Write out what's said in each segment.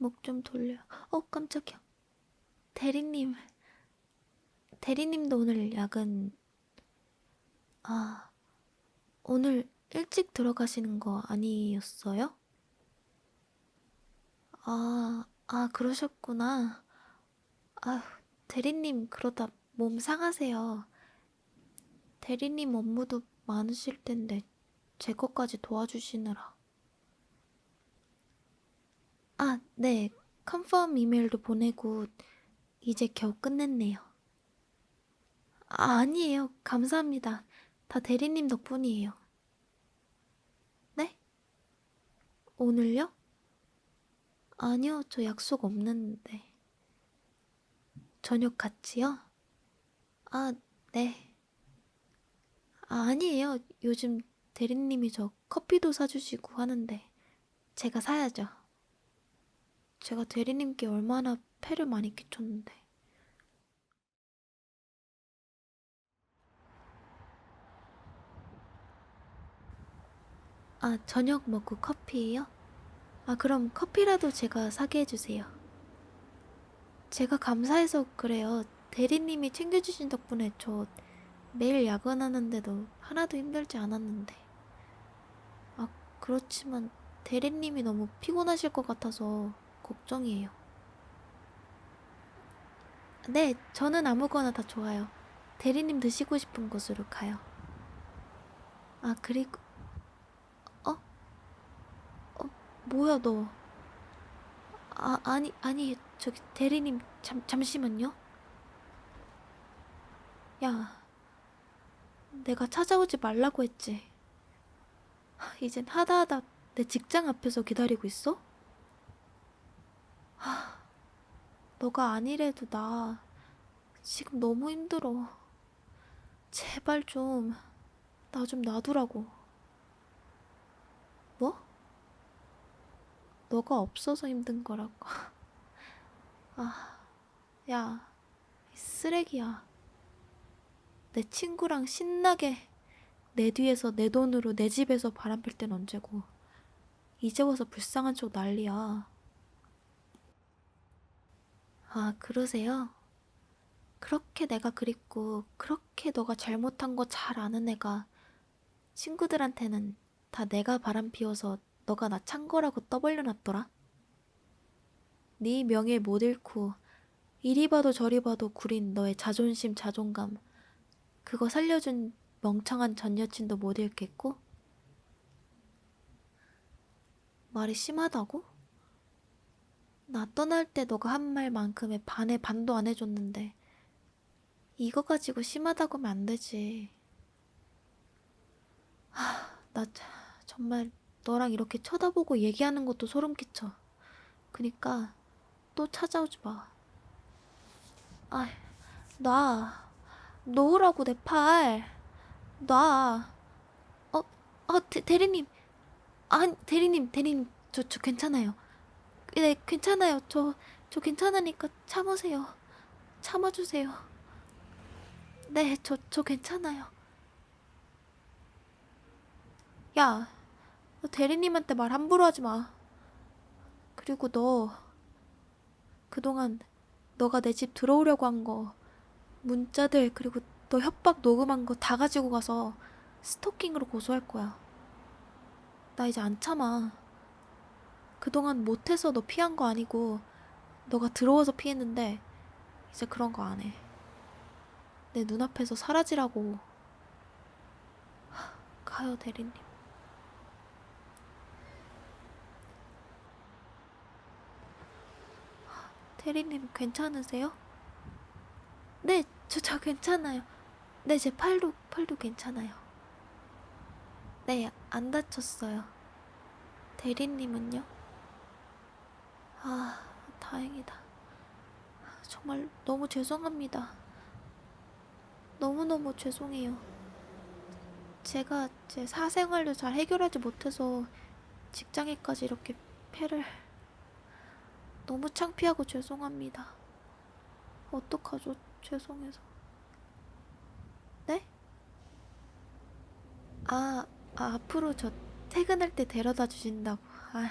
목좀 돌려. 어, 깜짝이야. 대리님. 대리님도 오늘 야근, 아, 오늘 일찍 들어가시는 거 아니었어요? 아, 아, 그러셨구나. 아휴, 대리님, 그러다 몸 상하세요. 대리님 업무도 많으실 텐데, 제 것까지 도와주시느라. 아, 네. 컨펌 이메일도 보내고, 이제 겨우 끝냈네요. 아, 아니에요. 감사합니다. 다 대리님 덕분이에요. 네? 오늘요? 아니요, 저 약속 없는데. 저녁 같이요? 아, 네. 아, 아니에요. 요즘 대리님이 저 커피도 사주시고 하는데, 제가 사야죠. 제가 대리님께 얼마나 폐를 많이 끼쳤는데. 아, 저녁 먹고 커피예요? 아, 그럼 커피라도 제가 사게 해주세요. 제가 감사해서 그래요. 대리님이 챙겨주신 덕분에 저 매일 야근하는데도 하나도 힘들지 않았는데. 아, 그렇지만 대리님이 너무 피곤하실 것 같아서 걱정이에요. 네, 저는 아무거나 다 좋아요. 대리님 드시고 싶은 곳으로 가요. 아, 그리고, 어? 어, 뭐야, 너. 아, 아니, 아니, 저기, 대리님, 잠, 잠시만요. 야, 내가 찾아오지 말라고 했지. 하, 이젠 하다 하다 내 직장 앞에서 기다리고 있어? 하, 너가 아니래도 나 지금 너무 힘들어. 제발 좀, 나 좀 놔두라고. 뭐? 너가 없어서 힘든 거라고. 아, 야, 이 쓰레기야. 내 친구랑 신나게 내 뒤에서 내 돈으로 내 집에서 바람 필 땐 언제고. 이제 와서 불쌍한 척 난리야. 아, 그러세요? 그렇게 내가 그립고, 그렇게 너가 잘못한 거 잘 아는 애가 친구들한테는 다 내가 바람 피워서 너가 나 찬 거라고 떠벌려 놨더라? 네 명예 못 잃고, 이리 봐도 저리 봐도 구린 너의 자존심, 자존감, 그거 살려준 멍청한 전 여친도 못 잃겠고? 말이 심하다고? 나 떠날 때 너가 한 말만큼의 반의 반도 안 해줬는데 이거 가지고 심하다고 하면 안 되지. 하, 나 자- 정말 너랑 이렇게 쳐다보고 얘기하는 것도 소름 끼쳐. 그니까 또 찾아오지 마. 아, 나 놓으라고 내 팔. 나. 어, 어, 대, 대리님. 아, 대리님, 대리님, 저, 저 괜찮아요. 네, 괜찮아요. 저, 저 괜찮으니까 참으세요. 참아주세요. 네, 저, 저 괜찮아요. 야, 너 대리님한테 말 함부로 하지 마. 그리고 너, 그동안 너가 내 집 들어오려고 한 거, 문자들, 그리고 너 협박 녹음한 거 다 가지고 가서 스토킹으로 고소할 거야. 나 이제 안 참아. 그동안 못해서 너 피한 거 아니고 너가 들어와서 피했는데 이제 그런 거 안 해. 내 눈앞에서 사라지라고. 하, 가요, 대리님. 하, 대리님 괜찮으세요? 네, 저, 저 괜찮아요. 네, 제 팔도, 팔도 괜찮아요. 네, 안 다쳤어요. 대리님은요? 아, 다행이다. 정말 너무 죄송합니다. 너무너무 죄송해요. 제가 제 사생활도 잘 해결하지 못해서 직장에까지 이렇게 패를 너무 창피하고 죄송합니다. 어떡하죠? 죄송해서. 네? 아, 아, 앞으로 저 퇴근할 때 데려다 주신다고. 아,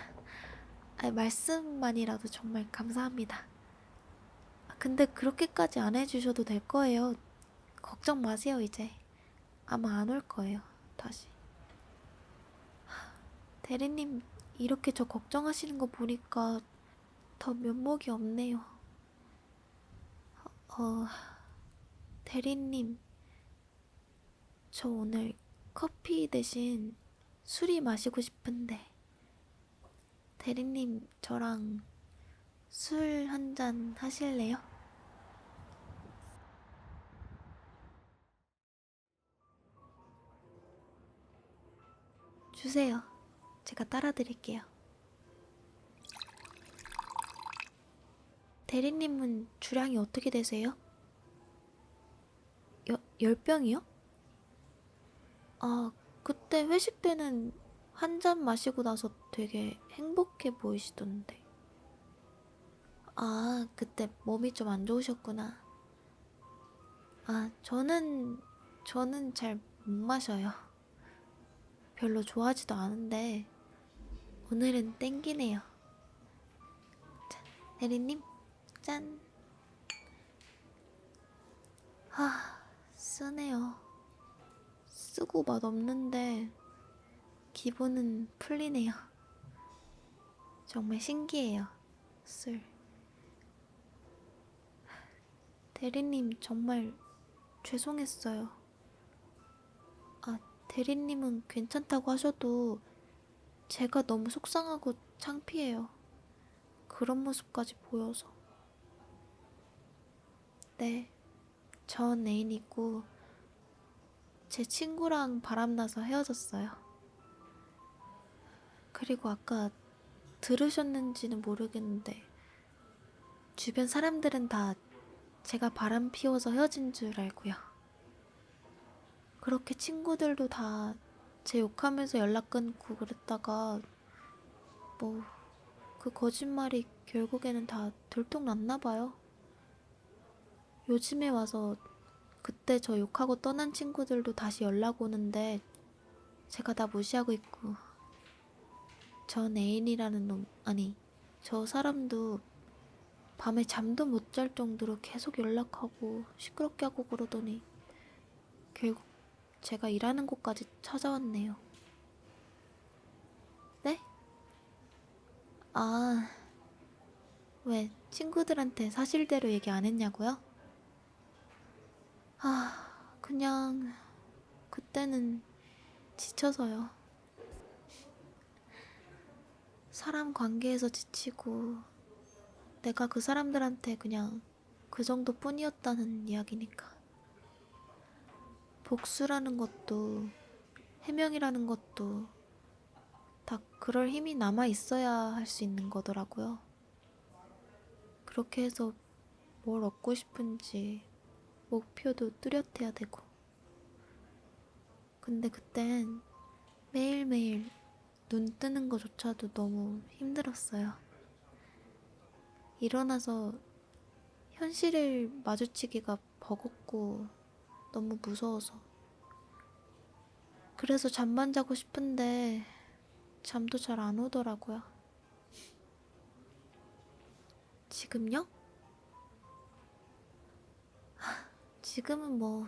아, 말씀만이라도 정말 감사합니다. 아, 근데 그렇게까지 안 해주셔도 될 거예요. 걱정 마세요, 이제. 아마 안 올 거예요, 다시. 하, 대리님, 이렇게 저 걱정하시는 거 보니까 더 면목이 없네요. 어, 대리님, 저 오늘 커피 대신 술이 마시고 싶은데, 대리님, 저랑 술 한 잔 하실래요? 주세요. 제가 따라 드릴게요. 대리님은 주량이 어떻게 되세요? 여, 열 병이요? 아, 그때 회식 때는 한 잔 마시고 나서 되게 행복해 보이시던데. 아, 그때 몸이 좀 안 좋으셨구나. 아, 저는, 저는 잘 못 마셔요. 별로 좋아하지도 않은데, 오늘은 땡기네요. 자, 대리님, 짠. 하, 쓰네요. 쓰고 맛 없는데, 기분은 풀리네요. 정말 신기해요, 술. 대리님 정말 죄송했어요. 아, 대리님은 괜찮다고 하셔도 제가 너무 속상하고 창피해요. 그런 모습까지 보여서. 네, 전 애인 있고 제 친구랑 바람나서 헤어졌어요. 그리고 아까 들으셨는지는 모르겠는데 주변 사람들은 다 제가 바람 피워서 헤어진 줄 알고요. 그렇게 친구들도 다 제 욕하면서 연락 끊고 그랬다가 뭐 그 거짓말이 결국에는 다 들통났나 봐요. 요즘에 와서 그때 저 욕하고 떠난 친구들도 다시 연락 오는데 제가 다 무시하고 있고 전 애인이라는 놈 아니 저 사람도 밤에 잠도 못 잘 정도로 계속 연락하고 시끄럽게 하고 그러더니 결국 제가 일하는 곳까지 찾아왔네요. 네? 아, 왜 친구들한테 사실대로 얘기 안 했냐고요? 아, 그냥 그때는 지쳐서요. 사람 관계에서 지치고 내가 그 사람들한테 그냥 그 정도 뿐이었다는 이야기니까. 복수라는 것도 해명이라는 것도 다 그럴 힘이 남아 있어야 할 수 있는 거더라고요. 그렇게 해서 뭘 얻고 싶은지 목표도 뚜렷해야 되고. 근데 그땐 매일매일 눈 뜨는 것조차도 너무 힘들었어요. 일어나서 현실을 마주치기가 버겁고 너무 무서워서. 그래서 잠만 자고 싶은데 잠도 잘 안 오더라고요. 지금요? 하, 지금은 뭐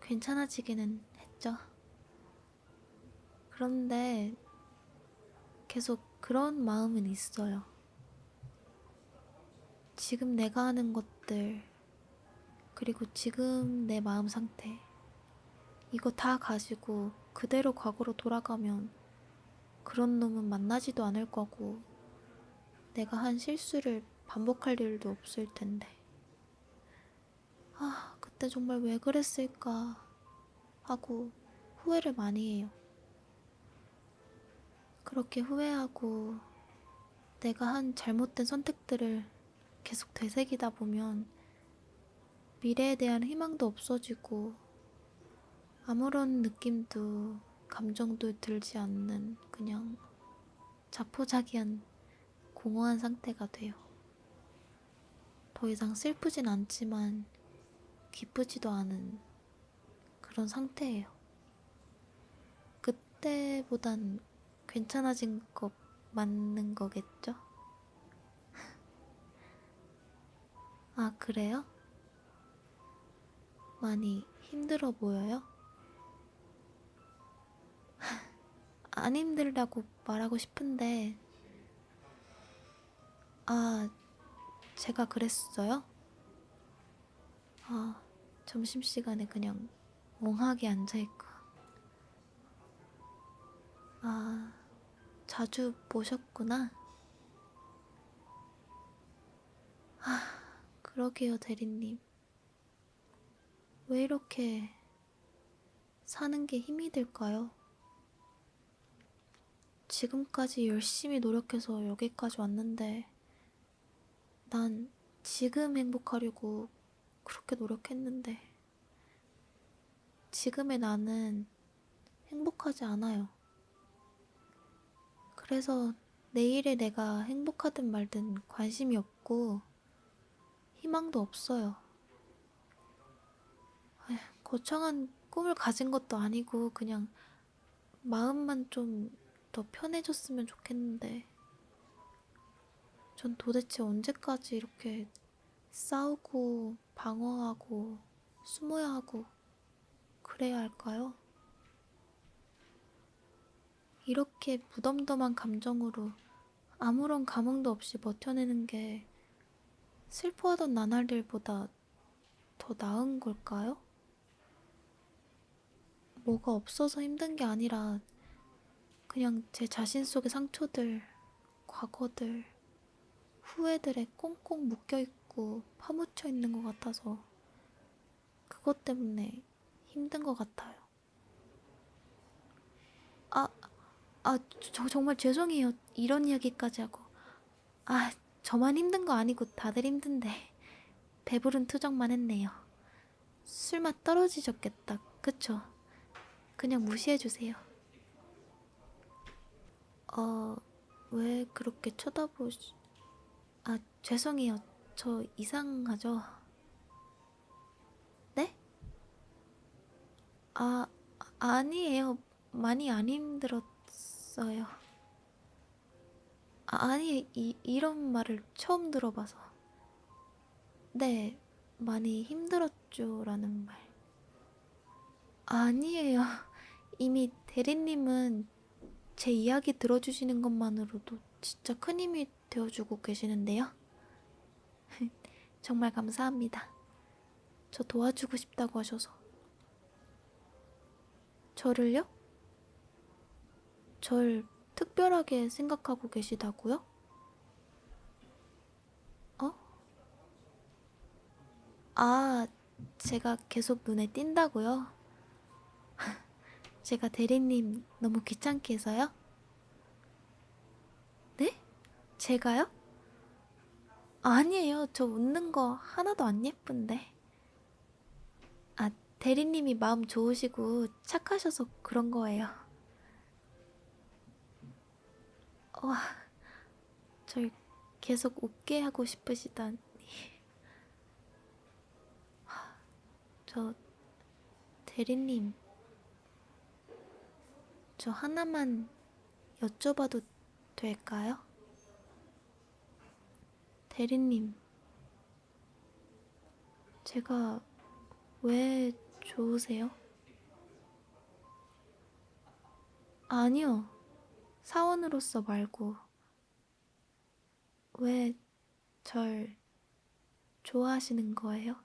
괜찮아지기는 했죠. 그런데 계속 그런 마음은 있어요. 지금 내가 하는 것들, 그리고 지금 내 마음 상태, 이거 다 가지고 그대로 과거로 돌아가면 그런 놈은 만나지도 않을 거고, 내가 한 실수를 반복할 일도 없을 텐데. 아, 그때 정말 왜 그랬을까 하고 후회를 많이 해요. 그렇게 후회하고 내가 한 잘못된 선택들을 계속 되새기다 보면 미래에 대한 희망도 없어지고 아무런 느낌도 감정도 들지 않는 그냥 자포자기한 공허한 상태가 돼요. 더 이상 슬프진 않지만 기쁘지도 않은 그런 상태예요. 그때보단 괜찮아진 것 맞는 거겠죠? 아, 그래요? 많이 힘들어 보여요? 안 힘들다고 말하고 싶은데, 아, 제가 그랬어요? 아, 점심시간에 그냥 멍하게 앉아있고. 아, 자주 보셨구나. 아, 그러게요, 대리님. 왜 이렇게 사는 게 힘이 들까요? 지금까지 열심히 노력해서 여기까지 왔는데, 난 지금 행복하려고 그렇게 노력했는데, 지금의 나는 행복하지 않아요. 그래서 내일의 내가 행복하든 말든 관심이 없고, 희망도 없어요. 에휴, 거창한 꿈을 가진 것도 아니고, 그냥 마음만 좀 더 편해졌으면 좋겠는데, 전 도대체 언제까지 이렇게 싸우고, 방어하고, 숨어야 하고, 그래야 할까요? 이렇게 무덤덤한 감정으로 아무런 감흥도 없이 버텨내는 게 슬퍼하던 나날들보다 더 나은 걸까요? 뭐가 없어서 힘든 게 아니라 그냥 제 자신 속의 상처들, 과거들, 후회들에 꽁꽁 묶여있고 파묻혀 있는 것 같아서 그것 때문에 힘든 것 같아요. 아, 아, 저 정말 죄송해요. 이런 이야기까지 하고. 아, 저만 힘든 거 아니고 다들 힘든데 배부른 투정만 했네요. 술맛 떨어지셨겠다. 그쵸? 그냥 무시해 주세요. 어, 왜 그렇게 쳐다보시... 아, 죄송해요. 저 이상하죠? 네? 아, 아니에요. 많이 안 힘들었 어요. 아, 아니, 이, 이런 말을 처음 들어봐서. 네, 많이 힘들었죠. 라는 말. 아니에요. 이미 대리님은 제 이야기 들어주시는 것만으로도 진짜 큰 힘이 되어주고 계시는데요. 정말 감사합니다. 저 도와주고 싶다고 하셔서. 저를요? 절 특별하게 생각하고 계시다고요? 어? 아, 제가 계속 눈에 띈다고요? 제가 대리님 너무 귀찮게 해서요? 네? 제가요? 아니에요. 저 웃는 거 하나도 안 예쁜데. 아, 대리님이 마음 좋으시고 착하셔서 그런 거예요. 와, 절 계속 웃게 하고 싶으시다니. 하, 저, 대리님, 저 하나만 여쭤봐도 될까요? 대리님, 제가 왜 좋으세요? 아니요. 사원으로서 말고 왜 절 좋아하시는 거예요?